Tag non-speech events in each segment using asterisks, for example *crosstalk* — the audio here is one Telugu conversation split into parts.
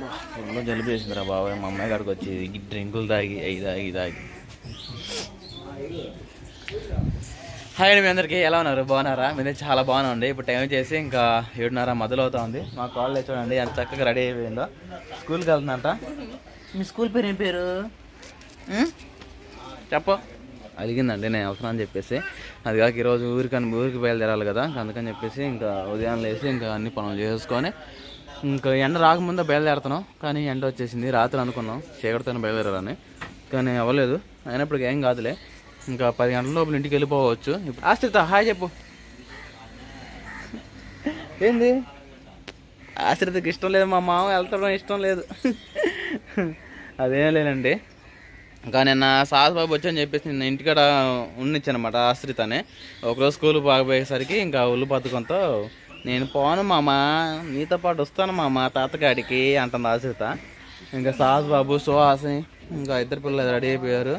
ఫుల్ జలుబు చేసిందిరా బాబాయ్. మా అమ్మాయి కాడికి వచ్చి డ్రింకులు తాగి అవి తాగి తాగి. హాయ్ అండి మీ అందరికీ. ఎలా ఉన్నారు? బాగున్నారా? మీదే చాలా బాగానే ఉంది ఇప్పుడు టైం చేసి ఇంకా ఏడున్నర మొదలవుతా ఉంది మా కాలేజ్ చూడండి ఎంత చక్కగా రెడీ అయిపోయిందో. స్కూల్కి వెళ్తుందంట మీ స్కూల్ పేరు ఏం పేరు? చెప్పు. అడిగిందండి నేను అవసరం అని చెప్పేసి. అది కాక ఈరోజు ఊరికి ఊరికి బయలుదేరాలి కదా. అందుకని చెప్పేసి ఇంకా ఉదయం లేసి ఇంకా అన్ని పనులు చేసుకొని ఇంకా ఎండ రాకముందే బయలుదేరుతున్నాం. కానీ ఎండ వచ్చేసింది. రాత్రి అనుకున్నాం. చీకటితో బయలుదేరాలని. కానీ అవ్వలేదు. అయినప్పటికీ ఏం కాదులే. ఇంకా పది గంటల లోపల ఇంటికి వెళ్ళిపోవచ్చు. ఇప్పుడు ఆశ్రిత హాయ్ చెప్పు. ఏంది? ఆశ్రితకి ఇష్టం లేదు. మా మామ వెళ్తడం ఇష్టం లేదు. అదేం లేదండి. ఇంకా నిన్న సాహస్ బాబు వచ్చని చెప్పేసి నిన్న ఇంటికాడ ఉన్నిచ్చానమాట ఆశ్రితనే. ఒకరోజు స్కూల్ బాగపోయేసరికి ఇంకా ఒళ్ళు నేను పోను మామ. నీతో పాటు వస్తాను మామ తాతగాడికి అంటుంది ఆశ్రిత. ఇంకా సాహస్ బాబు సుహాస్ ఇంకా ఇద్దరు పిల్లలు రెడీ అయిపోయారు.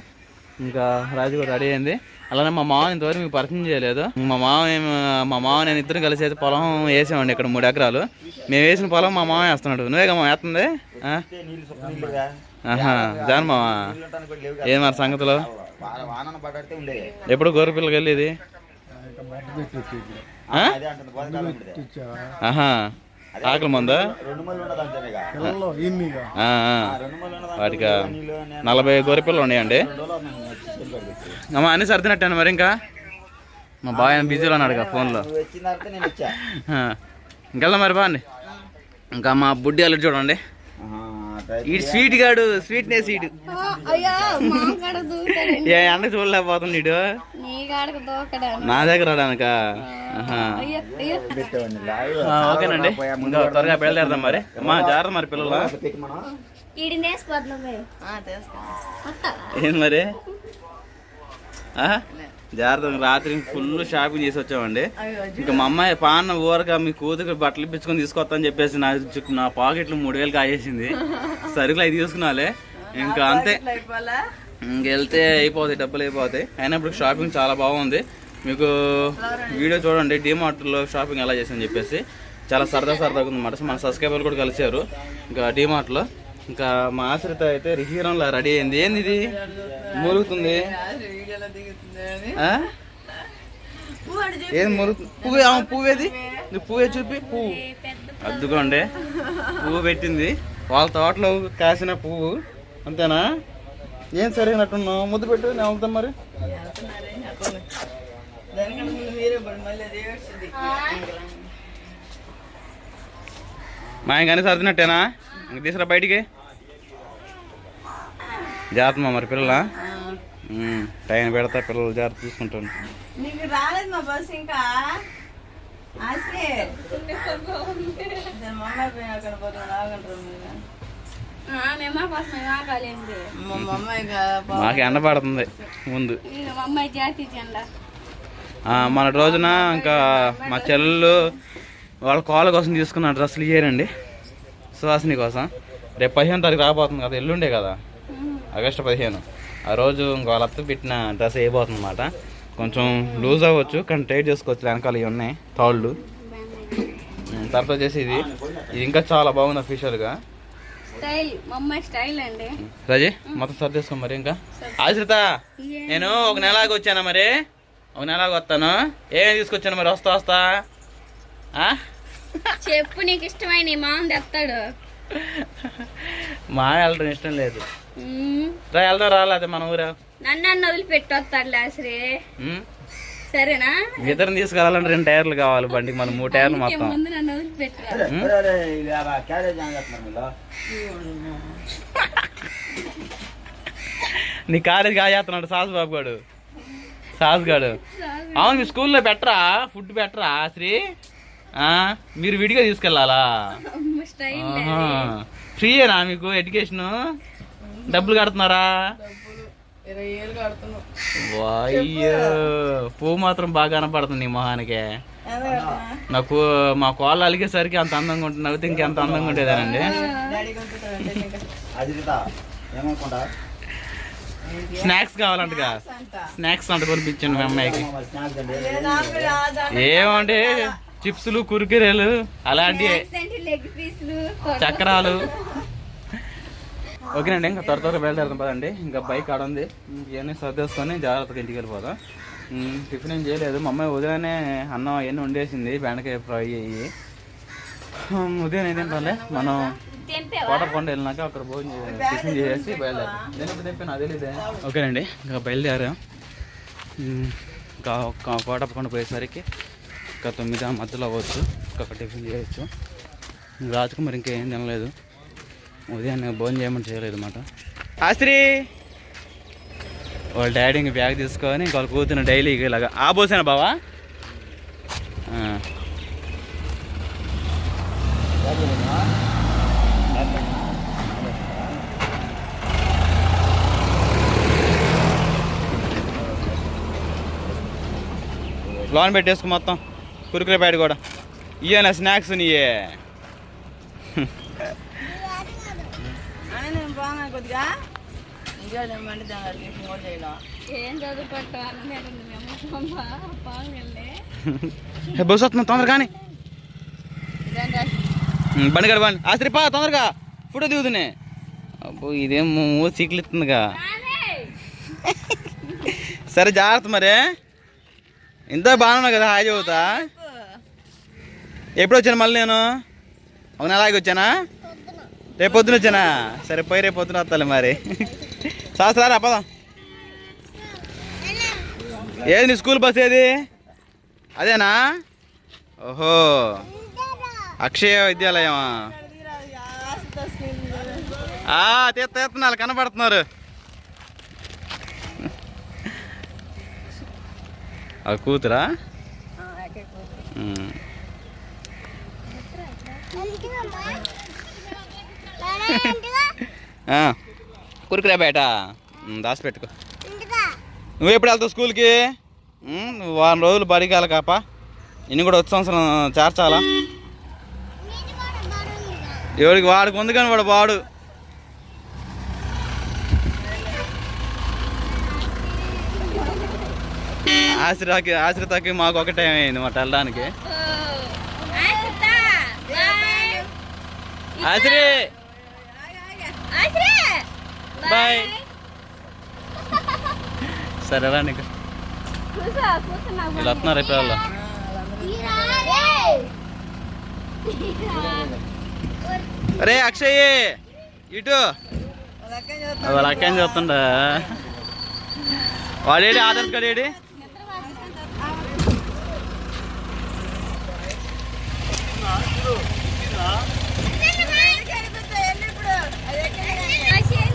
ఇంకా రాజు కూడా రెడీ అయింది. అలానే మా మామ ఇంతవరకు మీకు పరిచయం చేయలేదు. మా మామ మా మామ నేను ఇద్దరు కలిసి అయితే పొలం వేసామండి ఇక్కడ మూడు ఎకరాలు. మేము వేసిన పొలం మా మామ వేస్తున్నాడు. నువ్వేగా మా వేస్తుంది? జాన్ మామ. ఏం మరి సంగతులు? ఎప్పుడు గొర్రె పిల్లకి వెళ్ళేది? ఆకలి మందా? రెండు మళ్ళీ ఉండదు అంతేగా ఆ, ఆ. రెండు మళ్ళీ ఉండదు వాటికి నలభై గొర్రె పిల్లలు ఉన్నాయండి. అమ్మ అన్ని సర్దినట్టాను మరి ఇంకా? మా బాయ్ బిజీలో ఉన్నాడు కదా ఫోన్లో. ఇంకెళ్దాం మరి బాండి ఇంకా మా బుడ్డి అల్లుడు చూడండి. ఈ స్వీట్ గాడు సీటు మా కాడ దూకాడండి. ఏ ఎండ చూడలేకపోతుంది ఇడు నీ నా దగ్గర రాడానిక. ఓకేనండి. ఇంకా త్వరగా బయలుదేరదాం మరి. అమ్మా జాగ్రత్త మరి పిల్లలు. ఏంది మరి? ఆ? జాగ్రత్త రాత్రి ఫుల్ షాపింగ్ చేసి వచ్చామండి. ఇంకా మా అమ్మాయి పాన్న ఊరగా మీ కూతురు బట్టలు ఇప్పించుకొని తీసుకొస్తా అని చెప్పేసి నా నా పాకెట్లు మూడు వేలు కాజేసింది. సరుకులు అవి తీసుకున్నాలే. ఇంకా అంతే. ఇంకెళ్తే అయిపోతాయి డబ్బులు అయిపోతాయి. అయినప్పుడు షాపింగ్ చాలా బాగుంది. మీకు వీడియో చూడండి డిమార్ట్లో షాపింగ్ ఎలా చేసాను చెప్పేసి. చాలా సరదా సరదాగా ఉందన్నమాట మన సబ్స్క్రైబర్లు కూడా కలిసారు ఇంకా డిమార్ట్లో ఇంకా మా ఆశ్రిత అయితే హీరోలా రెడీ అయింది. ఏంది ఇది? మూలుగుతుంది. ఆ? ఏది మురుగు పువ్వు ఆ, పువ్వు ఏది నువ్వు పువ్వే చూపి పువ్వు. అద్దుకోండి. పువ్వు పెట్టింది. వాళ్ళ తోటలో కాసిన పువ్వు. అంతేనా? ఏం సరైనట్టున్నావు ముద్దు పెట్టు నేను వెళ్తాం మరి. మా ఆయన కానీ సర్దినట్టేనా? ఇంక తీసుకురా బయటికి. జాగ్రత్త మా మరి పిల్లల? టైం పెడతా పిల్లలు జాగ్రత్త చూసుకుంటాను. నీకు రాలేదు మా బస్ ఇంకా? మాకు ఎండ పడుతుంది ముందు. మన రోజున ఇంకా మా చెల్లెళ్ళు వాళ్ళ కాళ్ళ కోసం తీసుకున్న డ్రెస్సులు ఇయ్యారండి సుహాసిని కోసం. రేపు పదిహేను తారీఖు రాబోతుంది కదా ఎల్లుండే కదా. ఆగస్టు పదిహేను. ఆ రోజు ఇంకా పెట్టిన డ్రెస్ వేయబోతుంది అనమాట కొంచెం లూజ్ అవ్వచ్చు కానీ టైట్ చేసుకోవచ్చు. వెనకాల ఇవి ఉన్నాయి తాళ్ళు. తర్వాత వచ్చేసి ఇది. ఇది ఇంకా చాలా బాగుంది అఫీషియల్గా రాజీ మొత్తం సర్ది చేసుకో మరి ఇంకా. ఆశ్రిత నేను ఒక నెలాగా వచ్చానా మరి? ఒక నెలాగా వస్తాను. ఏమేమి తీసుకొచ్చాను మరి? వస్తా వస్తా? చెప్పు నీకు ఇష్టమైన మామ తెస్తాడు. మా వెళ్ళడం ఇష్టం లేదు. రా వెళ్దాం రాలేదు మన ఊరా? నన్ను అన్న వదిలిపెట్టి వస్తాడు లాసరే ఉమ్? సరేనా ఇద్దరిని తీసుకెళ్ళాలంటే రెండు టైర్లు కావాలి బండికి మనం మూడు టైర్లు మొత్తం. నీ కాలేజీ కాజేస్తున్నాడు సాసు బాబు గాడు. సాసు గాడు. అవును మీ స్కూల్లో పెట్టరా? ఫుడ్ పెట్టరా శ్రీ? ఆ, మీరు విడిగా తీసుకెళ్ళాలా. ఫ్రీయేనా మీకు ఎడ్యుకేషన్? డబ్బులు కడుతున్నారా? పువ్వు మాత్రం బాగా కనపడుతుంది నీ మొహానికి. నాకు మా కోళ్ళు అలిగేసరికి అంత అందంగా ఉంటుంది నవ్వుతే ఇంకెంత అందంగా ఉండేదానండి? స్నాక్స్ కావాలంటగా. స్నాక్స్ అంట. కొనిపించండి మీ అమ్మాయికి. ఏమంటే చిప్స్లు కురికిరేలు అలాంటి లెగ్ పీసులు చక్రాలు. ఓకేనండి ఇంకా త్వర త్వరగా బయలుదేరుతాం పదండి. ఇంకా బైక్ ఆడ ఉంది. ఇవన్నీ సర్దేసుకొని జాగ్రత్తగా ఇంటికి వెళ్ళిపోదాం. టిఫిన్ ఏం చేయలేదు. మా అమ్మాయి ఉదయాన్నే అన్నం అవన్నీ వండేసింది బెండకాయ ఫ్రై అయ్యి. ఉదయం ఏం తింటాంలే? మనం తెంపేవా కోటకొండ వెళ్ళినాక అక్కడ భోజనం టిఫిన్ చేసేసి బయలుదేరాం నేను ఇప్పుడు తెంపాను అదే లేదే ఓకేనండి ఇంకా బయలుదేరాం. ఇంకా కోటప్పకొండ పోయేసరికి ఇంకా తొమ్మిది మధ్యలో అవ్వచ్చు. ఇంకా టిఫిన్ చేయొచ్చు. రాత్రికి మరి ఇంకేం తినలేదు. ఉదయాన్నే భోజనం చేయమని చేయలేదు అనమాట ఆశ్రీ! వాళ్ళ డాడీ ఇంక బ్యాగ్ తీసుకొని వాళ్ళ కూతురు డైలీ ఇలాగా ఆ పోసాను బావా. లోన్ పెట్టేసుకో మొత్తం కురుకురే ప్యాడ్ కూడా. ఇయ్యనా స్నాక్స్ నీయే. కొద్దిగా? ఇంకా మండి దాని టిఫిన్ కూడా చేయడం ఏం ఏ బస్సు వస్తుంది తొందరగా కానీ బండి గడ బండి. ఆశ్రీ పా తొందరగా. ఫోటో దిగుతునే. అబ్బో ఇదేం మూడు చీకులు ఇస్తుందిగా సరే జాగ్రత్త మరి. ఇంత బాగున్నా కదా హాయ్ చదువుతా ఎప్పుడు వచ్చాను మళ్ళీ నేను? ఒక నెలాగి వచ్చానా? రేపు పొద్దున వచ్చానా? సరే పోయి రేపు పొద్దున వస్తాలే మరి. సారా పదం. ఏది నీ స్కూల్ బస్ ఏది? అదేనా? ఓహో. అక్షయ విద్యాలయమా? ఆ, తీస్తా తీస్తున్నారు కనపడుతున్నారు. ఆ కూతురా? కురుకురా ఉమ్, దాచిపెట్టుకో. నువ్వు ఎప్పుడు వెళ్తావు స్కూల్కి? వారం రోజులు బడికి వెళ్ళకాపా ఇన్ని కూడా వచ్చే సంవత్సరం చేర్చాలా? ఎవరికి వాడికి ఉంది కానీ వాడు వాడు. ఆశ్రకి ఆశ్రితకి మాకు ఒక టైం అయింది మాట వెళ్ళడానికి. ఆశ్రీ బాయ్. సరే రా నీకు. వీళ్ళు వస్తున్నారు ఇప్పుడు వాళ్ళు రే అక్షయ్. ఇటు. వాళ్ళ అక్కని చూస్తుండ వాడేడి ఆదర్శ్ గడేడి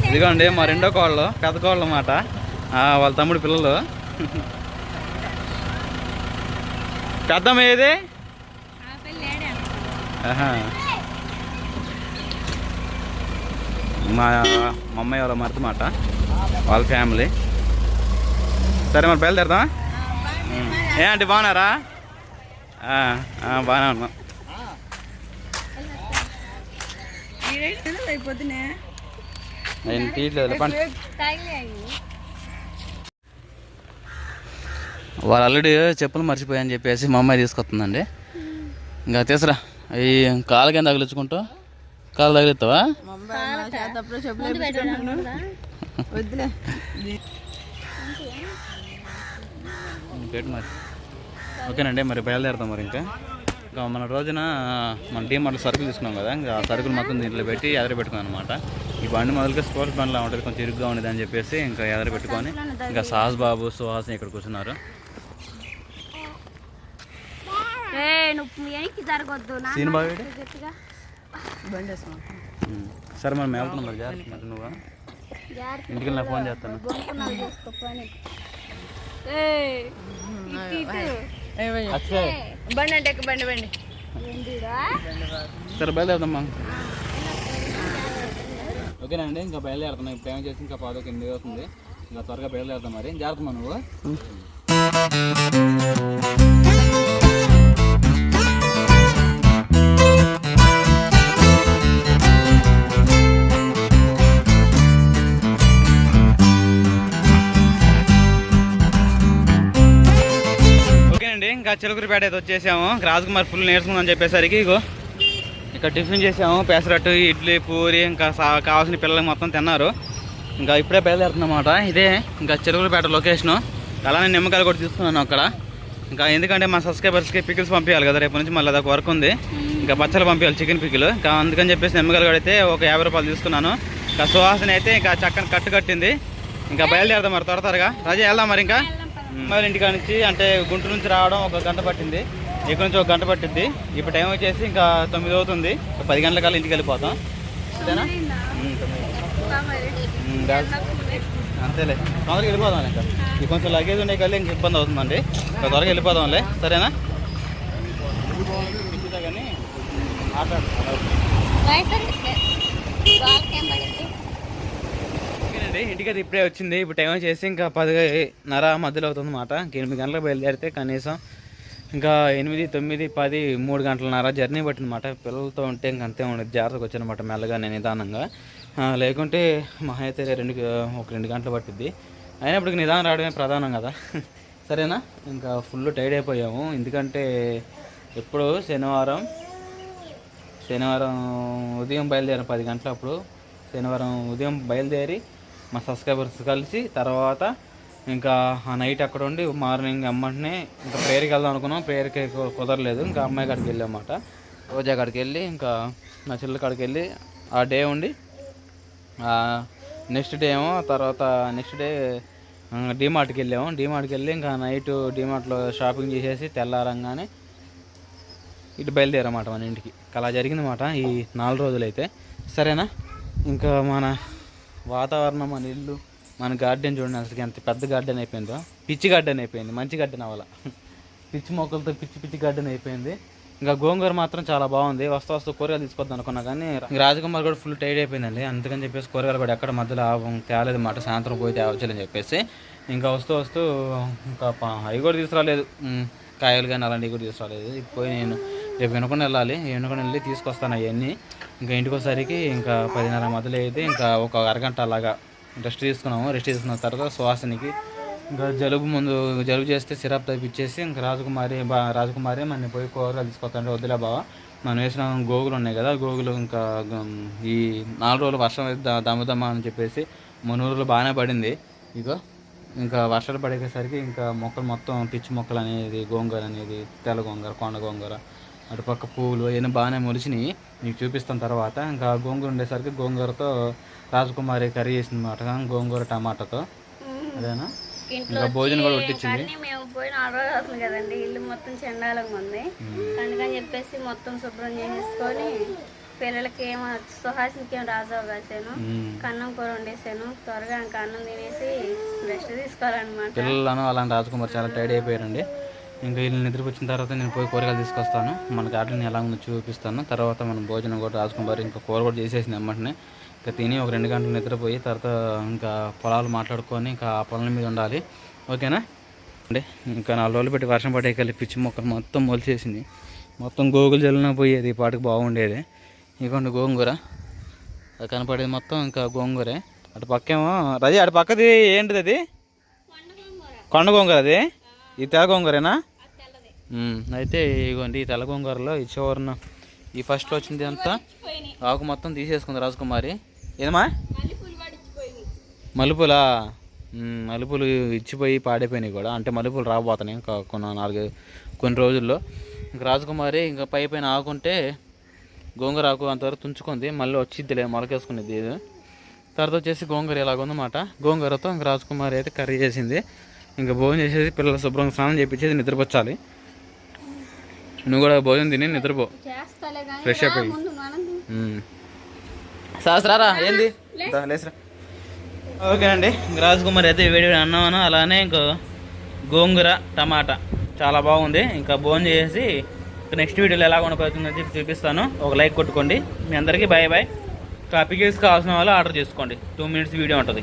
ఇదిగోండి మా రెండో కోళ్ళు పెద్ద కోళ్ళు అన్నమాట. వాళ్ళ తమ్ముడు పిల్లలు. పెద్దమ్మ ఏది. మా మా అమ్మాయి వాళ్ళ మాట వాళ్ళ ఫ్యామిలీ సరే మరి బయలుదేరదామా? ఉమ్. ఏ ఆంటీ బాగున్నారా బాగానే ఉన్నాం. అయిపోతున్నాయి? ఆయన తీయట్లేదు పండి వాళ్ళ ఆల్రెడీ చెప్పులు మర్చిపోయాయని చెప్పేసి మా అమ్మాయి తీసుకొస్తుందండి. ఇంకా తీసురా. ఈ కాలు కింద తగిలించుకుంటూ కాలు తగిలిస్తావా? పెట్టు మరి? ఓకేనండి మరి బయలుదేరుతాం మరి ఇంకా. మన రోజున మన టీం అట్లా సరుకులు తీసుకున్నాం కదా ఇంకా ఆ సరుకులు మొత్తం దీంట్లో పెట్టి ఎదర పెట్టుకున్నాం అనమాట ఈ బండి మొదలుగా స్పోర్ట్స్ బండ్లా ఉంటుంది కొంచెం ఇరుగ్గా ఉండేది అని చెప్పేసి ఇంకా ఎదర పెట్టుకొని ఇంకా సాహస్ బాబు సుహాస్ ఇక్కడ కూర్చున్నారు. సరే మేము వెళ్తున్నాం మరి జాగ్రత్త నువ్వు. ఇంటికి వెళ్ళి ఫోన్ చేస్తాను. బండి అంటే బండి బండి? సరే బయలుదేరదమ్మా ఓకేనండి ఇంకా బయలుదేరుతున్నాం. ఇప్పుడు ఏం చేసి ఇంకా పాదొక ఎనిమిది అవుతుంది. ఇంకా త్వరగా బయలుదేరుతాం మరి. జాగ్రత్త నువ్వు. అండి ఇంకా చిలుకూరుపేట అయితే వచ్చేసాము. రాజకుమార్ ఫుల్ నేర్చుకుందని చెప్పేసరికి ఇగో ఇక్కడ టిఫిన్ చేసాము. పెసరట్టు ఇడ్లీ పూరి ఇంకా సా- కావాల్సిన పిల్లలకి మొత్తం తిన్నారు. ఇంకా ఇప్పుడే బయలుదేరుతుందన్నమాట ఇదే ఇంకా చెరువులపేట లొకేషను అలానే నిమ్మకాయలు కూడా తీసుకున్నాను అక్కడ. ఇంకా ఎందుకంటే మా సబ్స్క్రైబర్స్కి పికిల్స్ పంపించాలి కదా రేపు నుంచి మళ్ళీ అదొక వర్క్ ఉంది. ఇంకా బచ్చలు పంపించాలి చికెన్ పికిల్ ఇంకా అందుకని చెప్పేసి నిమ్మకాయలు కడితే ఒక యాభై రూపాయలు తీసుకున్నాను. ఇంకా సువాసన అయితే ఇంకా చక్కని కట్టు కట్టింది. ఇంకా బయలుదేరదాం మరి త్వర త్వరగా. రజా వెళ్దాం మరి ఇంకా? మరి ఇంటికాడ నుంచి అంటే గుంటూరు నుంచి రావడం ఒక గంట పట్టింది. ఇక్కడ నుంచి ఒక గంట పట్టింది ఇప్పుడు టైం వచ్చేసి ఇంకా తొమ్మిది అవుతుంది. పది గంటల కల్లా ఇంటికి వెళ్ళిపోతాం. అంతేనా? అంతేలే. తొందరగా వెళ్ళిపోదాం ఇంకా. ఈ కొంచెం లగేజ్ ఉండే కల్లా ఇంక ఇబ్బంది అవుతుందండి. ఇంకా త్వరగా వెళ్ళిపోదాంలే సరేనా? కానీ అయిపోయింది ఇంటికి ఇప్పుడే వచ్చింది. ఇప్పుడు టైం వచ్చేసి ఇంకా పదిన్నర మధ్యలో అవుతుంది అనమాట ఎనిమిది గంటలకు బయలుదేరితే కనీసం ఇంకా ఎనిమిది తొమ్మిది పది మూడు గంటలన్నర జర్నీ పట్టిందన్నమాట. పిల్లలతో ఉంటే ఇంక అంతే ఉండదు. జాగ్రత్తగా వచ్చానమాట మెల్లగా నిదానంగా. లేకుంటే మహా అయితే రెండు ఒక రెండు గంటలు పట్టిద్ది. అయినప్పటికీ నిదానం రావడమే ప్రధానం కదా. *laughs* సరేనా? ఇంకా ఫుల్ టైర్డ్ అయిపోయాము. ఎందుకంటే ఎప్పుడు శనివారం శనివారం ఉదయం బయలుదేరాం పది గంటలప్పుడు. శనివారం ఉదయం బయలుదేరి మా సబ్స్క్రైబర్స్ కలిసి తర్వాత ఇంకా ఆ నైట్ అక్కడ ఉండి మార్నింగ్ అమ్మంటనే ఇంకా ప్రేయర్కి వెళ్దాం అనుకున్నాం. ప్రేయర్కి కు- కుదరలేదు. ఇంకా అమ్మాయి కాడికి వెళ్ళామన్నమాట. రోజా కాడికి వెళ్ళి ఇంకా నా చెల్లెల కాడికి వెళ్ళి ఆ డే ఉండి నెక్స్ట్ డే ఏమో తర్వాత నెక్స్ట్ డే డిమార్ట్కి వెళ్ళాము. డిమార్ట్కి వెళ్ళి ఇంకా నైట్ డిమార్ట్లో షాపింగ్ చేసేసి తెల్లారంగానే ఇటు బయలుదేరమాట మన ఇంటికి. అలా జరిగిందన్నమాట ఈ నాలుగు రోజులైతే. సరేనా? ఇంకా మన వాతావరణం మన ఇల్లు మన గార్డెన్ చూడండి అసలు ఎంత పెద్ద గార్డెన్ అయిపోయిందో. పిచ్చి గార్డెన్ అయిపోయింది మంచి గార్డెన్ అవ్వాల. పిచ్చి మొక్కలతో పిచ్చి పిచ్చి గార్డెన్ అయిపోయింది. ఇంకా గోంగూర మాత్రం చాలా బాగుంది. వస్తూ వస్తూ కూరగాయలు తీసుకొద్దాం అనుకున్నా కానీ రాజకుమార్ కూడా ఫుల్ టైడ్ అయిపోయిందండి. అందుకని చెప్పేసి కూరగాయలు కూడా ఎక్కడ మధ్యలో ఆవం- తేలేదు మాట. సాయంత్రం పోయి తేవచ్చని చెప్పేసి ఇంకా వస్తూ వస్తూ ఇంకా అవి కూడా తీసుకురాలేదు. కాయలు కానీ అలాంటివి కూడా తీసుకురాలేదు. ఇప్పుడు పోయి నేను రేపు వెనుకొని వెళ్ళాలి. వెనుకొని వెళ్ళి తీసుకొస్తాను అవన్నీ. ఇంకా ఇంటికోసరికి ఇంకా పదిన్నర మొదలైతే అయితే ఇంకా ఒక అరగంట అలాగా రెస్ట్ తీసుకున్నాము. రెస్ట్ తీసుకున్న తర్వాత సువాసనికి ఇంకా జలుబు ముందు జలుబు చేస్తే సిరప్ తప్పించేసి ఇంకా రాజకుమారి బా రాజకుమారి మన పోయి కూరగాయలు తీసుకొస్తాను వద్దులే బావ మనం వేసిన గోగులు ఉన్నాయి కదా గోగులు ఇంకా ఈ నాలుగు రోజులు వర్షం అయితే దమ్ముదమ్మ అని చెప్పేసి మూడు రోజులు బాగానే పడింది. ఇగో ఇంకా వర్షాలు పడేసరికి ఇంకా మొక్కలు మొత్తం పిచ్చి మొక్కలు అనేది గోంగూర అనేది తెల్ల గోంగూర కొండ గోంగూర అటుపక్క పువ్వులు అవన్నీ బాగానే మొలిచినాయి మీకు చూపిస్తాను తర్వాత. ఇంకా గోంగూర ఉండేసరికి గోంగూరతో రాజకుమారి కర్రీ చేసింది అనమాట గోంగూర టమాటాతో. అదేనా? ఇంకా భోజనం కూడా కానీ మేము పోయి నాలుగు రోజులు అవుతుంది కదండి. ఇల్లు మొత్తం చెండాలంగా ఉంది. అందుకని చెప్పేసి మొత్తం శుభ్రం చేసేసుకొని పిల్లలకి ఏమో సుహాసినికి ఏమో రాజావు కాసాను మ్మ్. కన్నం కూర వండేసాను. త్వరగా ఇంకా అన్నం తినేసి రెస్ట్ తీసుకోవాలన్నమాట. పిల్లలను అలాంటి రాజకుమార్ చాలా టైర్డ్ అయిపోయారండి. ఇంకా వీళ్ళు నిద్రకు వచ్చిన తర్వాత నేను పోయి కూరగాయలు తీసుకొస్తాను. మన గార్డెన్ ఎలా ఉందో చూపిస్తాను. తర్వాత మనం భోజనం కూడా రాజకుమారి ఇంకా కూర కూడా చేసేసింది అమ్మటనే ఇంకా తిని ఒక రెండు గంటలు నిద్రపోయి తర్వాత ఇంకా పొలాలు మాట్లాడుకొని ఇంకా ఆ పొలం మీద ఉండాలి. ఓకేనా? అండి ఇంకా నాలుగు రోజులు పెట్టి వర్షం పడే కలిపి పిచ్చి మొక్కలు మొత్తం మొలిచేసింది. మొత్తం గోగులు జల్లిన పోయేది. పాటికి బాగుండేది. ఇదిగోండి గోంగూర. అది కనపడేది మొత్తం ఇంకా గోంగూరే. అటు పక్కేమో రజీ అటు పక్కది ఏంటిది అది? కొండ గోంగూర అది? ఈ తెల్ల గోంగూరేనా? అయితే ఇగోండి ఈ తెల్ల గోంగూరలో ఈ చివరిన ఈ ఫస్ట్ వచ్చింది అంతా ఆకు మొత్తం తీసేసుకుంది రాజకుమారి. ఏదమ్మా? మలుపులా మలుపులు ఇచ్చిపోయి పాడైపోయినాయి కూడా. అంటే మలుపులు రాబోతున్నాయి ఇంకా కొన్ని నాలుగు కొన్ని రోజుల్లో. ఇంకా రాజకుమారి ఇంకా పై పైన ఆకుంటే గోంగూర ఆకు అంతవరకు తుంచుకుంది. మళ్ళీ వచ్చిద్దిలే మొలకేసుకునేది ఇది తర్వాత వచ్చేసి గోంగూర ఇలాగ ఉందన్నమాట గోంగూరతో ఇంకా రాజకుమారి అయితే కర్రీ చేసింది. ఇంకా భోజనం చేసేసి పిల్లలు శుభ్రంగా స్నానం చేయించేసి నిద్రపోచ్చాలి. నువ్వు కూడా భోజనం తిని నిద్రపో. ఫ్రెష్ మనం మ్మ్. సహస్రారా ఏంది? లేసురా. ఓకేనండి ఇంక రాజకుమారి అయితే వేడి వేడి అన్నాను అలానే ఇంకో గోంగూర టమాటా చాలా బాగుంది. ఇంకా భోజనం చేసి నెక్స్ట్ వీడియోలో ఎలా ఉండబోతుందో చెప్పి చూపిస్తాను. ఒక లైక్ కొట్టుకోండి. మీ అందరికీ బాయ్ బాయ్. టాపిక్స్ కావాల్సిన వాళ్ళు ఆర్డర్ చేసుకోండి. టూ మినిట్స్ వీడియో ఉంటుంది.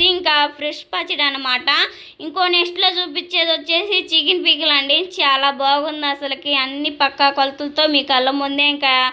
ఇంకా ఫ్రెష్ పచ్చడి అనమాట ఇంకో నెక్స్ట్లో చూపించేది వచ్చేసి చికెన్ పికిల్ అండి చాలా బాగుంది అసలుకి. అన్ని పక్కా కొలతలతో మీ కళ్ళ ముందే ఇంకా